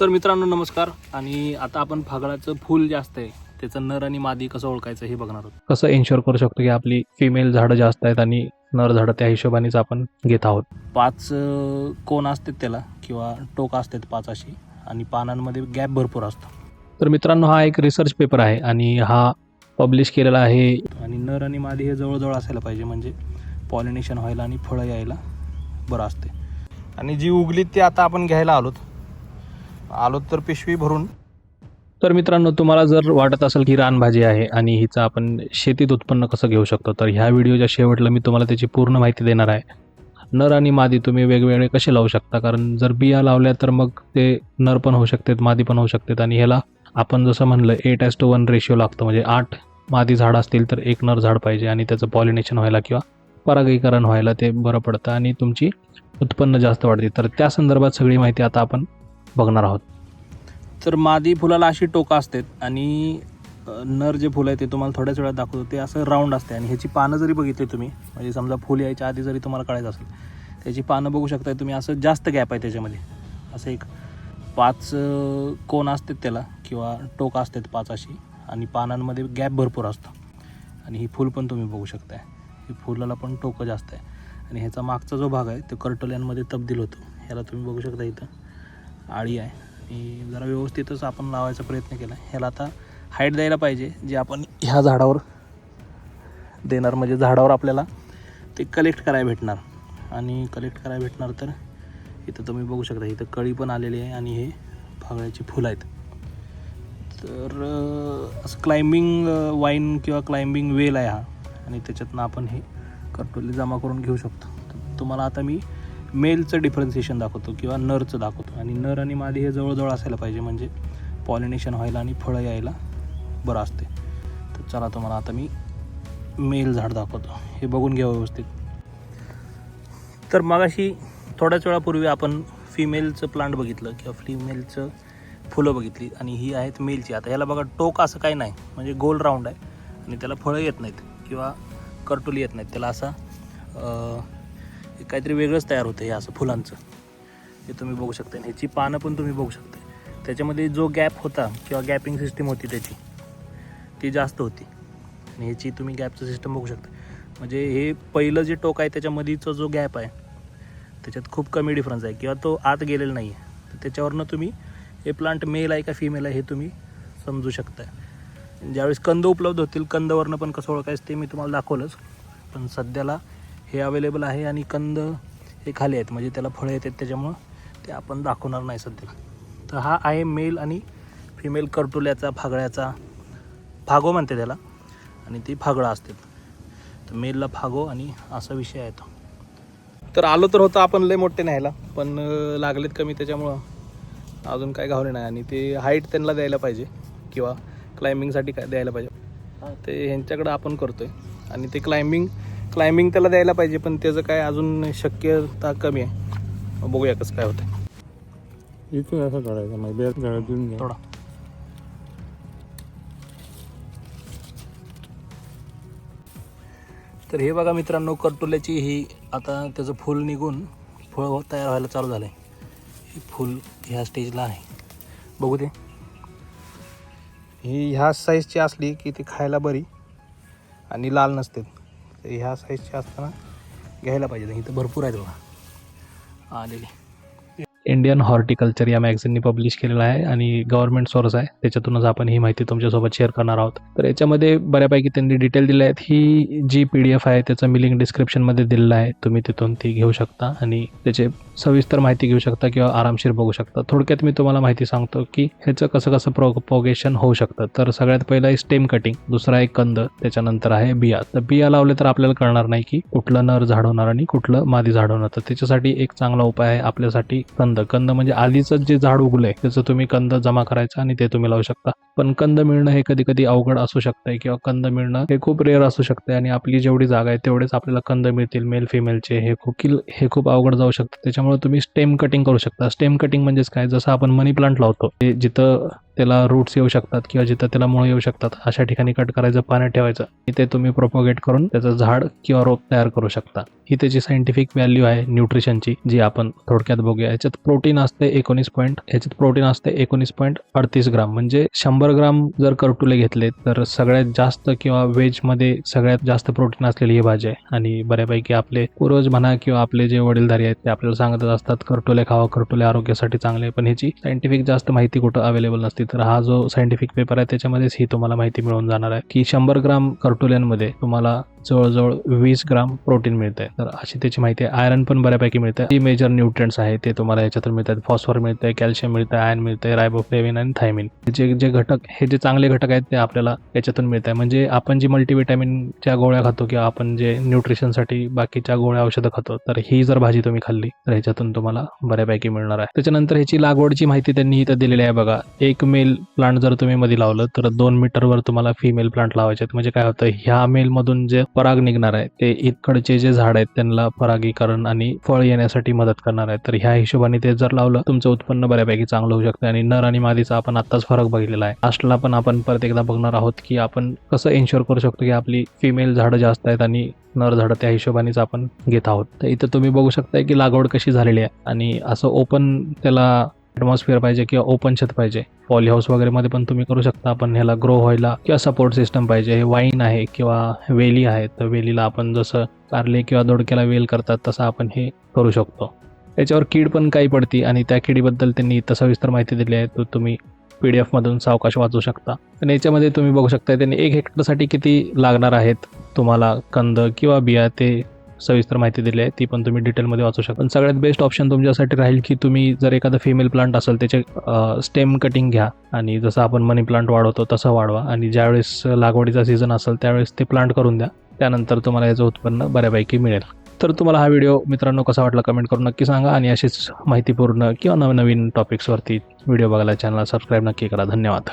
तर मित्रांनो नमस्कार. आणि आता आपण फागळाचं फूल जास्त आहे त्याचं नर आणि मादी कसं ओळखायचं हे बघणार आहोत. कसं इन्शुअर करू शकतो की आपली फिमेल झाडं जास्त आहेत आणि नर झाडं त्या हिशोबानेच आपण घेत आहोत. पाच कोण असतात त्याला किंवा टोक असतात पाच अशी आणि पानांमध्ये गॅप भरपूर असतो. तर मित्रांनो हा एक रिसर्च पेपर आहे आणि हा पब्लिश केलेला आहे. आणि नर आणि मादी हे जवळजवळ असायला पाहिजे म्हणजे पॉलिनेशन व्हायला आणि फळं यायला बरं असते. आणि जी उगली ती आता आपण घ्यायला आलोत. आलोत तर पिशवी भरून. तर मित्रांनो तुम्हाला जर वाटत असेल की रानभाजी आहे आणि हिचं आपण शेतीत उत्पन्न कसं घेऊ शकतो तर ह्या व्हिडिओच्या शेवटला मी तुम्हाला त्याची पूर्ण माहिती देणार आहे. नर आणि मादी तुम्ही वेगवेगळे कसे लावू शकता? कारण जर बिया लावल्या तर मग ते नर पण होऊ शकतात मादी पण होऊ शकतात. आणि ह्याला आपण जसं म्हणलं eight is to one ratio लागतो. म्हणजे आठ मादी झाड असतील तर एक नर झाड पाहिजे आणि त्याचं पॉलिनेशन व्हायला किंवा परागीकरण व्हायला ते बरं पडतं आणि तुमची उत्पन्न जास्त वाढते. तर त्या संदर्भात सगळी माहिती आता आपण बघणार आहोत. तर मादी फुलाला अशी टोकं असतात आणि नर जे फुलं आहे ते तुम्हाला थोड्याच वेळात दाखवतो. ते असं राऊंड असते आणि ह्याची पानं जरी बघितली तुम्ही म्हणजे समजा फुल यायच्या आधी जरी तुम्हाला कळायचं असेल त्याची पानं बघू शकताय तुम्ही. असं जास्त गॅप आहे त्याच्यामध्ये. असं एक पाच कोण असतात त्याला किंवा टोक असतात पाच अशी आणि पानांमध्ये गॅप भरपूर असतो. आणि ही फुल पण तुम्ही बघू शकताय. ही फुलाला पण टोकं जास्त आहे. आणि ह्याचा मागचा जो भाग आहे तो कर्टोल्यांमध्ये तब्दील होतो. ह्याला तुम्ही बघू शकता इथं. आळी आहे. आणि जरा व्यवस्थितच आपण लावायचा प्रयत्न केला. ह्याला आता हाईट द्यायला पाहिजे जे आपण ह्या झाडावर देणार म्हणजे झाडावर आपल्याला ते कलेक्ट करायला भेटणार. आणि कलेक्ट करायला भेटणार तर इथं तुम्ही बघू शकता इथं कळी पण आलेली आहे आणि हे फागळ्याची फुलं आहेत. तर असं क्लाइम्बिंग वाईन किंवा क्लाइम्बिंग वेल आहे हा. आणि त्याच्यातनं आपण हे कटोली जमा करून घेऊ शकतो. तुम्हाला आता मी मेलचं डिफरन्सिएशन दाखवतो किंवा नरचं दाखवतो. आणि नर आणि मादी हे जवळजवळ असायला पाहिजे. म्हणजे पॉलिनेशन व्हायला आणि फळं यायला बरं असते. तर चला तुम्हाला आता मी मेल झाड दाखवतो. हे बघून घ्या व्यवस्थित. तर मगाशी थोड्याच वेळापूर्वी आपण फिमेलचं प्लांट बघितलं किंवा फिमेलचं फुलं बघितली. आणि ही आहेत मेलची. आता ह्याला बघा टोक असं काही नाही. म्हणजे गोल राऊंड आहे. आणि त्याला फळं येत नाहीत. किंवा करटुली येत नाहीत. त्याला असा हे काहीतरी वेगळंच तयार होतं हे असं फुलांचं. हे तुम्ही बघू शकता. आणि ह्याची पानं पण तुम्ही बघू शकता. त्याच्यामध्ये जो गॅप होता किंवा गॅपिंग सिस्टीम होती त्याची ती जास्त होती. आणि ह्याची तुम्ही गॅपचं सिस्टम बघू शकता. म्हणजे हे पहिलं जे टोक आहे त्याच्यामध्येचा जो गॅप आहे त्याच्यात खूप कमी डिफरन्स आहे. किंवा तो आत गेलेला नाही आहे तर त्याच्यावरनं तुम्ही हे प्लांट मेल आहे का फिमेल आहे हे तुम्ही समजू शकता. ज्यावेळेस कंद उपलब्ध होतील कंदवरनं पण कसं ओळखायचं ते मी तुम्हाला दाखवलंच. पण सध्याला हे अवेलेबल आहे आणि कंद हे खाली आहेत. म्हणजे त्याला फळं येतात त्याच्यामुळं ते आपण दाखवणार नाही सध्या. तर हा आहे मेल आणि फिमेल करटुल्याचा फागळ्याचा फागो म्हणते त्याला. आणि ती फागळा असते. तर मेलला फागो आणि असा विषय आहे तो. तर आलो तर होतं आपण लय मोठे न्यायला पण लागलेत कमी त्याच्यामुळं अजून काय घावले नाही. आणि ते हाईट त्यांना द्यायला पाहिजे किंवा क्लाइम्बिंगसाठी काय द्यायला पाहिजे. ते ह्यांच्याकडं आपण करतो आहे आणि ते क्लाइम्बिंग क्लाइम्बिंग त्याला द्यायला पाहिजे पण त्याचं काय अजून शक्यता कमी आहे. बघूया कसं काय होतं इथून असं काढायचं मग झाडातून घ्या. थोडा. तर हे बघा मित्रांनो करटुल्याची ही आता त्याचं फूल निघून फळ तयार व्हायला चालू झालं आहे हे फूल ह्या स्टेजला आहे. बघू दे. ही ह्या साईजची असली की ती खायला बरी आणि लाल नसते ह्या साईजच्या असताना घ्यायला पाहिजे. इथं भरपूर आहेत बघा. आलेली. इंडियन हॉर्टिकल्चर या मॅगझिननी पब्लिश केलेला आहे आणि गव्हर्नमेंट सोर्स आहे. त्याच्यातूनच आपण ही माहिती तुमच्यासोबत शेअर करणार आहोत. तर याच्यामध्ये बऱ्यापैकी त्यांनी डिटेल दिले आहेत. ही जी पी डी एफ आहे त्याचं मी लिंक डिस्क्रिप्शनमध्ये दिलेलं आहे. तुम्ही तिथून ती घेऊ शकता आणि त्याचे सविस्तर माहिती घेऊ शकता किंवा आरामशीर बघू शकता. थोडक्यात मी तुम्हाला माहिती सांगतो की ह्याचं कसं कसं प्रोपोगेशन होऊ शकतं. तर सगळ्यात पहिलं आहे स्टेम कटिंग दुसरा आहे कंद त्याच्यानंतर आहे बिया. तर बिया लावले तर आपल्याला कळणार नाही की कुठलं नर झाड होणार आणि कुठलं मादी झाड होणार. तर त्याच्यासाठी एक चांगला उपाय आहे आपल्यासाठी कंद कंद. म्हणजे आधीचं जे झाड उगलंय त्याचं तुम्ही कंद जमा करायचं आणि ते तुम्ही लावू शकता. पण कंद मिळणं हे कधी कधी अवघड असू शकतंय किंवा कंद मिळणं हे खूप रेअर असू शकते आणि आपली जेवढी जागा आहे तेवढेच आपल्याला कंद मिळतील मेल फिमेलचे हे खूप हे खूप अवघड जाऊ शकतं. त्याच्यामुळे तुम्ही स्टेम कटिंग करू शकता. स्टेम कटिंग म्हणजेच काय? जसं आपण मनी प्लांट लावतो ते जिथं त्याला रूट्स येऊ शकतात किंवा जिथं त्याला मुळं येऊ शकतात अशा ठिकाणी कट करायचं पाण्यात ठेवायचं. इथे तुम्ही प्रोपोगेट करून त्याचं झाड किंवा रोप तयार करू शकता. ही त्याची सायंटिफिक व्हॅल्यू आहे न्यूट्रिशनची जी आपण थोडक्यात बघूया. याच्यात प्रोटीन असते एकोणीस पॉईंट याच्यात प्रोटीन असते एकोणीस पॉईंट अडतीस ग्राम. म्हणजे शंभर ग्राम जर करटुले घेतले तर सगळ्यात जास्त किंवा व्हेजमध्ये सगळ्यात जास्त प्रोटीन असलेली ही भाजी आहे. आणि बऱ्यापैकी आपले पूर्वज म्हणा किंवा आपले जे वडीलधारी आहेत ते आपल्याला सांगतच असतात करटुले खावा करटुले आरोग्यासाठी चांगले आहे. पण ह्याची सायंटिफिक जास्त माहिती कुठं अवेलेबल नसते. तर हा जो सायंटिफिक पेपर आहे त्याच्यामध्येच ही तुम्हाला माहिती मिळून जाणार आहे की शंभर ग्राम कर्टुल्यांमध्ये तुम्हाला जवळजवळ वीस ग्राम प्रोटीन मिळते तर अशी त्याची माहिती आहे. आयरन पण बऱ्यापैकी मिळते जी मेजर न्यूट्रिएंट्स आहे ते तुम्हाला याच्यातून मिळतात. फॉस्फर मिळते कॅल्शियम मिळतं आयर्न मिळते रायबोफ्लेविन आणि थायमिन जे जे घटक हे जे चांगले घटक आहेत ते आपल्याला याच्यातून मिळत आहे म्हणजे आपण जी मल्टीव्हिटॅमिनच्या गोळ्या खातो किंवा आपण जे न्यूट्रिशनसाठी बाकीच्या गोळ्या औषधं खातो तर ही जर भाजी तुम्ही खाल्ली तर ह्याच्यातून तुम्हाला बऱ्यापैकी मिळणार आहे. त्याच्यानंतर ह्याची लागवडची माहिती त्यांनी इथं दिलेली आहे बघा. एक मेल प्लांट जर तुम्ही मध्ये लावलं तर दोन मीटरवर तुम्हाला फिमेल प्लांट लावायचे आहेत. म्हणजे काय होतं ह्या मेलमधून जे पराग निघणार आहे. ते इकडचे जे झाड आहेत त्यांना परागीकरण आणि फळ येण्यासाठी मदत करणार आहे. तर ह्या हिशोबाने ते जर लावलं तुमचं उत्पन्न बऱ्यापैकी चांगलं होऊ शकतं आणि नर आणि मादीचा आपण आत्ताच फरक बघितलेला आहे. लास्टला पण आपण परत एकदा बघणार आहोत की आपण कसं इन्शुअर करू शकतो की आपली फिमेल झाडं जास्त आहेत आणि नर झाडं त्या हिशोबानेच आपण घेत आहोत. तर इथं तुम्ही बघू शकताय की लागवड कशी झालेली आहे आणि असं ओपन त्याला ॲटमॉस्फिअर पाहिजे किंवा ओपन छत पाहिजे. पॉली हाऊस पण तुम्ही करू शकता. आपण ह्याला ग्रो व्हायला किंवा सपोर्ट सिस्टम पाहिजे. हे वाईन आहे किंवा वेली आहे. तर वेलीला आपण जसं कारले किंवा दोडक्याला वेल करतात तसं आपण हे करू शकतो. याच्यावर कीड पण काही पडती आणि त्या किडीबद्दल त्यांनी इथं सविस्तर माहिती दिली आहे. तर तुम्ही पी डी एफमधून सावकाश वाचू शकता. आणि याच्यामध्ये तुम्ही बघू शकता त्यांनी एक हेक्टरसाठी किती लागणार आहेत तुम्हाला कंद किंवा बिया ते सविस्तर माहिती दिली आहे. ती पण तुम्ही डिटेलमध्ये वाचू शकता. पण सगळ्यात बेस्ट ऑप्शन तुमच्यासाठी राहील की तुम्ही जर एखादा फिमेल प्लांट असेल त्याचे स्टेम कटिंग घ्या. आणि जसं आपण मनी प्लांट वाढवतो तसं वाढवा. आणि ज्यावेळेस लागवडीचा सीझन असेल त्यावेळेस ते प्लांट करून द्या. त्यानंतर तुम्हाला याचं उत्पन्न बऱ्यापैकी मिळेल. तर तुम्हाला हा व्हिडिओ मित्रांनो कसा वाटला कमेंट करून नक्की सांगा. आणि अशीच माहितीपूर्ण किंवा नवनवीन टॉपिक्सवरती व्हिडिओ बघायला चॅनलला सबस्क्राईब नक्की करा. धन्यवाद.